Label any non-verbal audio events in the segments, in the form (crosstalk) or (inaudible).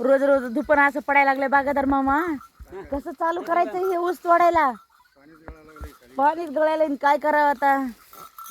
रोज रोज दुपार असं पडायला लागलंय बागादार मामा. कसं चालू करायचं हे ऊस तोडायला? पाणीच गळायला आणि काय करावं आता?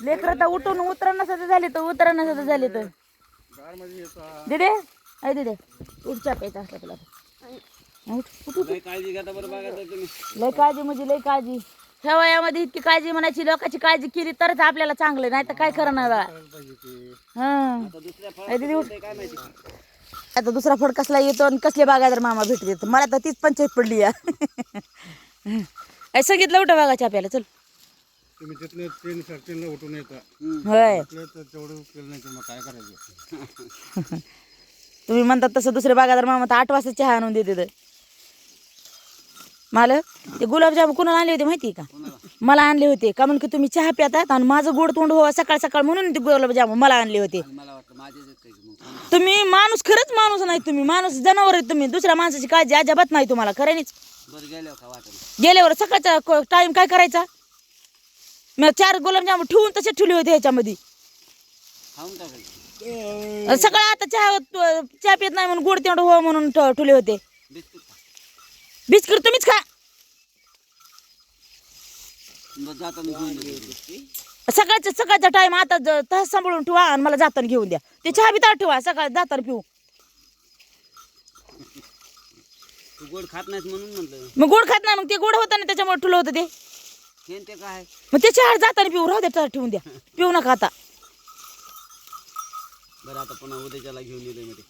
लेकर तर उठून उतरणं सुद्धा झाले तर उतरणं सुद्धा झाले तर. दिदे अय दिदे उठ चा प्यायचा असला तुला लय काळजी म्हणजे लय काळजी. ह्या वयामध्ये इतकी काळजी म्हणायची लोकांची काळजी केली तरच आपल्याला चांगलं नाही तर काय करणार? हं. दिदी उठ. आता दुसरा फड कसला येतो आणि कसले बागायदार मामा भेटत मला तर तीच पंचायत पडली या. (laughs) सांगितलं उठा बागाच्या आपल्याला चल. तुम्ही तिथले तीन साडेतीनला उठून येता. होय. आपलं तर तेवढं केलं नाही तर मग काय करायचं? (laughs) तुम्ही म्हणतात तसं दुसरे बागादार मामा तर आठ वाजता चहा आणून देते तर. मला? ते गुलाबजाम कुणाला आणले होते माहिती आहे का मला आणले होते. का म्हणून की तुम्ही चहा पितात आणि माझं गोड तोंड व्हावं सकाळ सकाळ म्हणून ते गुलाबजाम मला आणले होते. मला वाटतं मग तुम्ही माणूस खरंच माणूस नाही तुम्ही. माणूस जनावर आहे तुम्ही. दुसऱ्या माणसाची काळजी अजिबात नाही तुम्हाला. खऱ्यानीच बरं गेल्यावर का वाटत गेल्यावर सकाळचा टाइम काय करायचा? मी चार गुलाबजाम ठेवून तसे ठेवले होते ह्याच्यामध्ये. खाऊन टाकायचं सकाळ आता चहा चहा पित नाही म्हणून गोड तेवढं हो म्हणून ठ- ठेवले होते. बिस्किट खा. बिस्किट तुम्हीच खा. मग घेऊन येतो सकाळचा सकाळचा टाइम आता ज- तसं सांभाळून ठेवा आणि मला जाताना घेऊन द्या. ते चहा बी ताट ठेवा सकाळ जाताना पिऊ. तू गोड खात नाहीस म्हणून म्हणलं मग गोड खात नाही मग ते गोड होतं ना त्याच्यामुळे ठुलं होतं ते. हे ते काय? मग ते चहा जाताना पिऊ राहू द्या ताट ठेवून द्या. पिऊ नका आता. बरं आता पुन्हा उद्याच्याला घेऊन येतोयमध्ये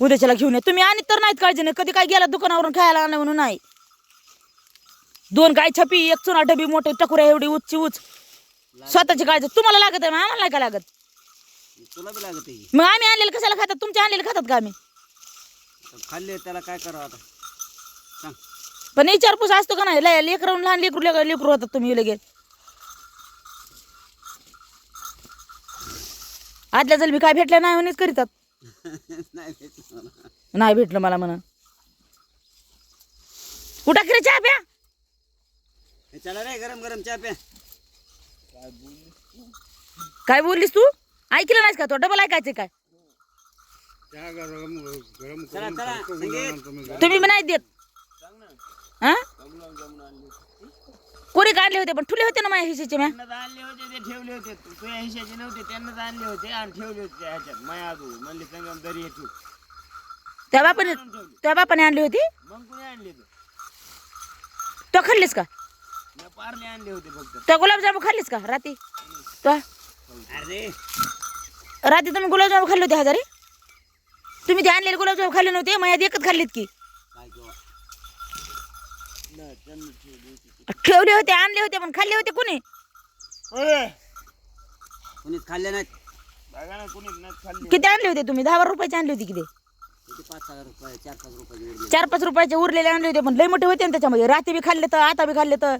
उद्याच्याला घेऊन या. तुम्ही आणि तर नाहीत काळजी नाही कधी काय गेला दुकानावरून खायला आणलं म्हणून नाही. दोन गाय छपी एक चुना डबी मोठे टकुऱ्या एवढी उचची उच. स्वतःची काळजी तुम्हाला लागत आहे मग आम्हाला नाही का लागत? तुला बी लागत आहे. मग आम्ही आणलेलं कशाला खातात? तुमच्या आणलेलं खातात का आम्ही? आता खाल्ले त्याला काय करावं आता? सांग. पण विचारपूस असतो का नाही? लय लेकरं लहान लेकरू लेकरू लेकरू होतात तुम्ही लगेच. आदल्या जलमी काय भेटलं नाही म्हणूनच करीतात. (laughs) नाही भेटलं मला. नाही भेटलं मला म्हणा कुठं खरं चहा प्या? हे चला रे गरम गरम चहा प्या. काय बोललीस तू? ऐकलं नाहीस का? तो डबल ऐकायचं काय? तुम्ही बी नाही देत. हा? कोणी काढले होते? पण ठुले होते ना माझ्या हिशेचे म्या? त्यांना आणले होते ते ठेवले होते. तुझ्या हिशाचे नव्हते त्यांनाच आणले होते आणि ठेवले होते त्या ह्याच्यात. माया आजू म्हणले संगम दरी हे ठेव त्या बापाने त्या बापाने आणली होती? मग कुणी आणले ते तो खाल्लीस का? पारले आणले होते फक्त. त्या गुलाबजामू खाल्लीस का राती? तो? अरे. रात्री तुम्ही गुलाबजाम खाल्ले होते हजारे? तुम्ही ते आणलेले गुलाबजाम खाल्ले नव्हते माझ्यात एकच खाल्लेत की. काय किंवा ठेवले होते आणले होते पण खाल्ले होते कोणी? कोणीच खाल्ले नाहीत. बघा ना कुणीच नाही खाल्ले. किती आणले होते तुम्ही? दहा बारा रुपयाचे आणले होते किती? किती? पाच सहा रुपये चार पाच रुपयाचे उरले चार पाच रुपयाचे उरलेले आणले होते पण लई मोठे होते ना त्याच्यामध्ये. रात्री बी खाल्ले तर आता बी खाल्ले तर.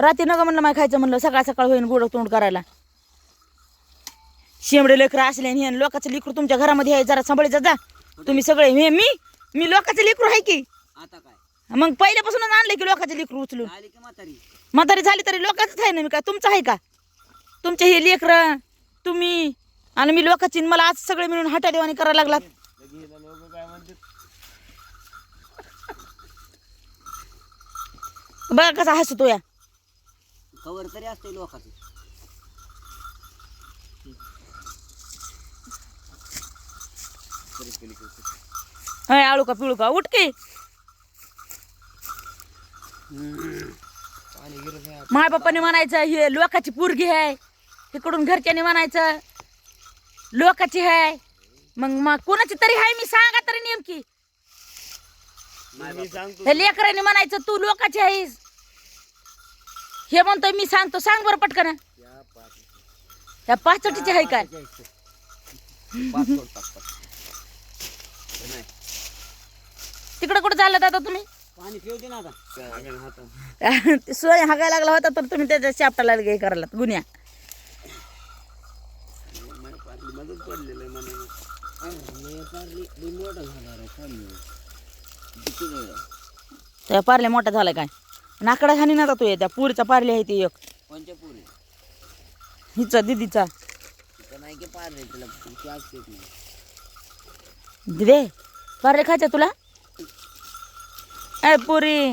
रात्री नका म्हणलं माय खायचं म्हणलं सकाळ सकाळ होईन गोड तोंड करायला. शेंबडे लेकरं असले आणि लोकांचं लेकरू तुमच्या घरामध्ये आहे जरा सांभाळीचा जा तुम्ही सगळे हे मी मी लोकांचं लेकरू आहे की? आता काय? मग पहिल्यापासूनच आणले की लोकांचे लेकरू उचलून. की म्हातारी? झाली तरी लोकांचंच आहे ना मी काय तुमचं आहे का? तुमचे हे लेकरं तुम्ही आणि मी लोकांची मला आज सगळे मिळून हटा देवानी करायला लागलात. बघा कसा हसतो या कवर तरी असते लोकांचं. हय आळू का पिळू का? उठ की. माय बाप्पाने म्हणायचं हे लोकाची पोरगी आहे इकडून घरच्याने म्हणायचं लोकाची आहे मग मग कोणाची तरी आहे मी सांगा तरी नेमकी. हे लेकरांनी म्हणायचं तू लोकाची आहेस हे म्हणतोय मी सांगतो सांग बरं पटकन. त्या पाचटीचे आहे काय? पाच तिकडे कुठं चाललं आता तुम्ही? सोय हागायला लागला होता तर तुम्ही त्याच्या शापटाला हे करायला गुन्ह्या. मदत पडलेलं मोठा झाला पार्ले मोठा झालाय काय? नाकडा खाणी ना तो त्या पुरीचा पार्ले आहे ती एक. पुरी? हिचा दिदीचा. नाही की तिला नाही. दिदे कारले खायच्या तुला? ए पुरी.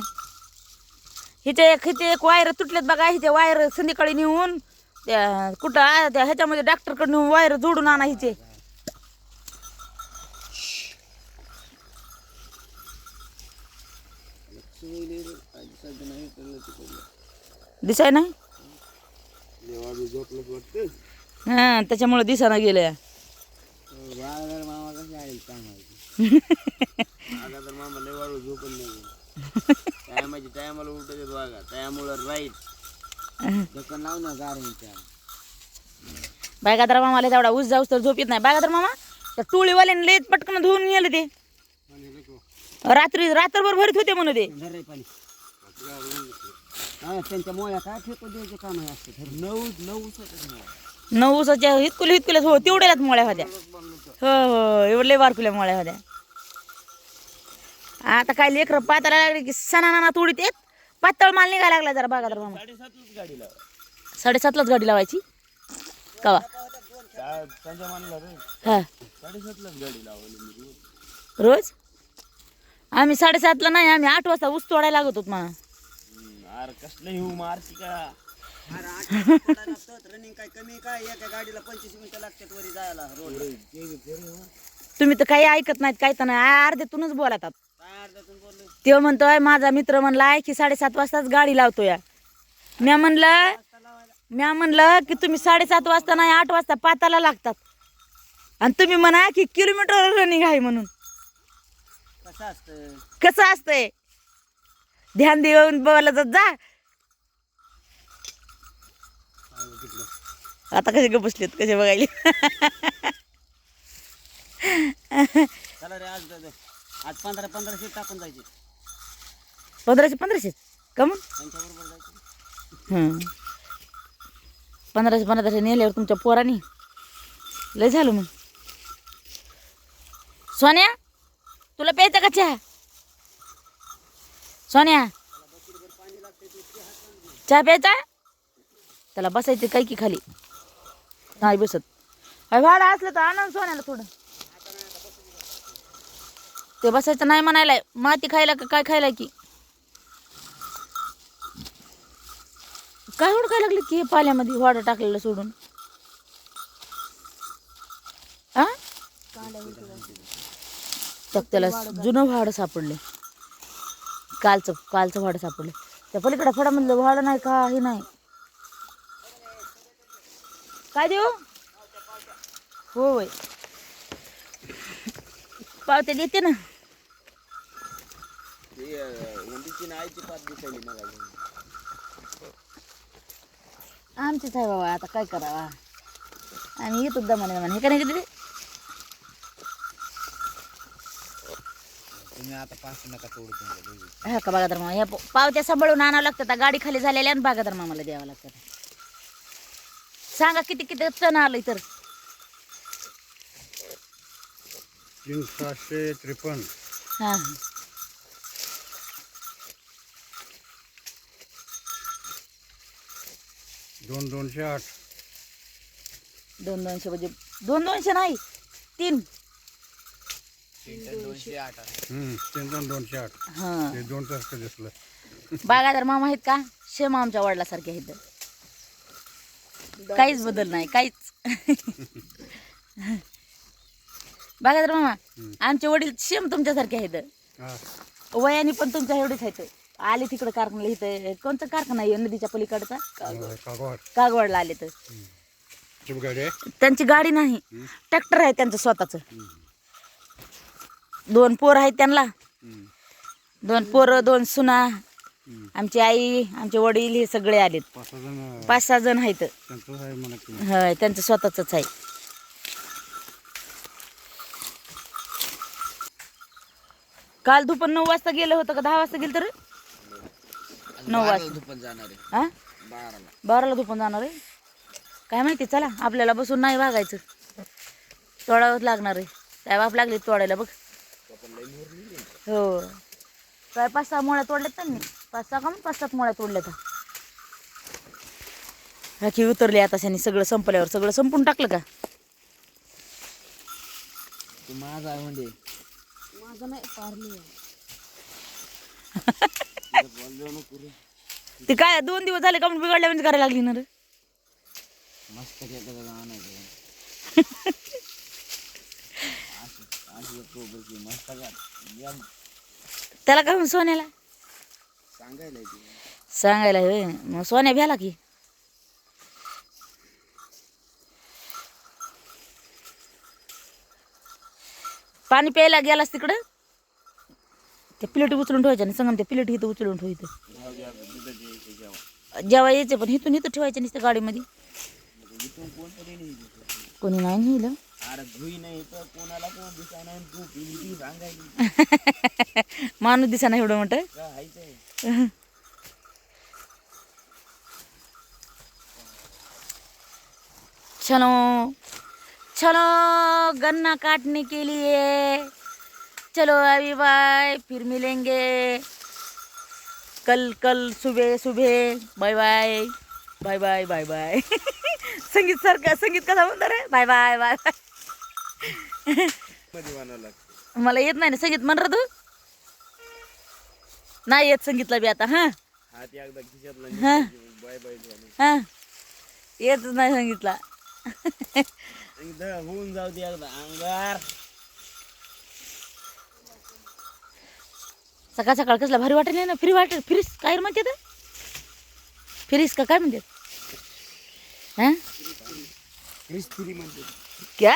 हिचे एक हिचे एक वायर तुटलेत बघा हिचे वायर संध्याकाळी नेऊन. त्या कुठं आ- त्या ह्याच्यामध्ये डॉक्टरकडे नेऊन वायर जोडून आणा हिचे. दिसाय नाही? वाटतं हा त्याच्यामुळे दिसाना गेल्या. (laughs) तर (laughs) टायमाची टायमाला बघा. त्यामुळं राईट ना गाऱ्यांच्या बायगादरा मामाला तेवढा ऊस जाऊस तर झोप येत नाही. बायगादर मामा त्या टोळीवाल्याने लय पटकन धुवून गेले ते. रात्री रात्रभर भरीत होते म्हणू ते हा त्यांच्या मोळ्या काय फेकू द्यायचे काम आहे असतं धर. नऊ उसाच्या हितकुले हितकुल्याच हो तेवढ्याच मोळ्या होत्या. हो हो एवढे लय बारकुल्या मोळ्या होत्या. आता काय लेकरं पाताला लागले की सणा नाना तोडीत येत पातळ माल निघायला लागला जरा बागादार मामा. साडेसातलाच गाडी लावा. साडेसातलाच गाडी लावायची? कवा? हा. रोज. रोज? आम्ही साडेसातला नाही आम्ही आठ वाजता ऊस तोडायला लागत होत म्हणा हम्म, अरे कसलं हिऊ मारती का? रनिंग (laughs) काय कमी काय? एका गाडीला पंचवीस मिनिटं लागतात वरी जायला रोड. तुम्ही तर काही ऐकत नाहीत काय तर नाही. अर्ध्यातूनच बोलतात. बोललो? ते म्हणतोय माझा मित्र म्हणलाय की साडेसात वाजताच गाडी लावतोय. म्या म्हणलं म्या म्हणलं की तुम्ही साडेसात वाजता नाही आठ वाजता पाताला लागतात. आणि तुम्ही म्हणा की किलोमीटर रनिंग आहे म्हणून. कसं असतं? कसं असतंय? ध्यान देऊन जात जा. आता कसे ग बसलेत कसे बघायले. चला रे आज पंधरा पंधराशे टाकून जायचे. पंधराशे पंधराशे का मग? त्यांच्याबरोबर जायचं. पंधराशे पंधराशे नेल्यावर तुमच्या पोरानी. लय झालं मग. सोन्या तुला प्यायचं का चहा? सोन्या चहा प्यायचा? त्याला बसायचं काय की खाली. नाही बसत. भाडं असलं तर आणा सोन्याला थोडं. ते बसायचं नाही म्हणायलाय माती खायला का काय खायला की? काय एवढं काय लागलं की पाल्यामध्ये वाडं टाकलेलं सोडून? त्याला जुनं भाडं सापडले कालचं कालचं भाडं सापडलं. त्या पलीकडे फडामधलं भाडं नाही का हे नाही. काय देऊ? होय. पावते देते ना. आमचीच आहे बाबा आता काय करावा. आणि येतो दमाने दमाने. हे का नाही तुम्ही आता पाच नका तोडू हा का बागादार मामा ह्या प- पावत्या सांभाळून आणावं लागतात आता. गाडी खाली झालेल्या आणि बागादार मामाला द्यावं लागतात सांगा किती किती टन आलंय तर. तीन सहाशे त्रेपन्न. हा. दोन दोनशे आठ. दोन दोनशे म्हणजे दोन दोनशे नाही तीन. हम्म, तीन दोन दोनशे आठ. हा. ते दोन तास दिसलं? बागादार मामा आहेत का? शेम आमच्या वडिलासारखे आहेत. काहीच बदल नाही काहीच. बागादार मामा आमचे वडील शेम तुमच्यासारखे आहेत. हा. वयाने पण तुमच्या एवढेच आहेत. आले तिकडे कारखान्याला इथं. कोणता कारखाना आहे? नदीच्या पलीकडचा? कागवाड. कागवाडला आले तर त्यांची गाडी नाही. ट्रॅक्टर आहे त्यांचं स्वतःचं. दोन पोर आहेत त्यांना. दोन पोरं दोन सुना आमची आई आमचे वडील हे सगळे आलेत. पाच सहा जण पाच सहा जण आहेत. होय त्यांचं स्वतःच आहे. काल दुपार नऊ वाजता गेलं होतं का? दहा वाजता गेलं तर? नऊ वाजता. दुपार जाणार आहे. हा? बाराला. दुपार जाणार आहे? काय माहिती चला आपल्याला बसून नाही भागायचं तोडावंच लागणार आहे. काय बाप लागले तोडायला बघ. हो. काय पाच सहा मोळ्या तोडल्यात त्यांनी पाच सहा का मग पाच सात मोळ्या तोडल्यात? राखी उतरली आता त्यांनी सगळं संपल्यावर सगळं संपून टाकलं का? ते माझा आहे म्हणजे. ते काय दोन दिवस झाले का बिघडल्या म्हणजे करायला लागली ना रे? मस्त आणायचं. (laughs) मस्त. त्याला काय म्हणून सोन्याला? सांगायला सांगायला होय. मग सोन्या भ्याला की. पाणी प्यायला गेलास तिकडं? त्या प्लेट उचलून ठेवायच्या ना संगम त्या प्लेट इथं उचलून ठेव इथं. जेव्हा यायचे पण इथून इथं ठेवायचे नुसतं गाडीमध्ये. कोणी नाही नेलं अरे धुई नाही तर कोणाला कोण दिसा नाही तू पिली ती सांगायची. (laughs) माणूस दिसा ना एवढं मोठं? का हायचंय (laughs) चलो चलो गन्ना काटने के लिए। चलो अभी बाय फिर मिलेंगे। कल कल सुबह सुबह। Bye bye. Bye bye bye bye. (laughs) Sangeet sir का संगीत कसा म्हणतो रे? Bye bye bye bye. मला येत नाही ना संगीत. म्हण तू. नाही येत संगीतला बी आता हां. हां हां. येतच नाही संगीतला. होऊन जाऊ दे एकदा अंगार. सकाळ सकाळ कसला भारी वाटेल ना? फ्री वाटेल फ्रीस काय म्हणते तर फ्रीस का काय म्हणते? हा? क्रिस्पिरी म्हणते. क्या?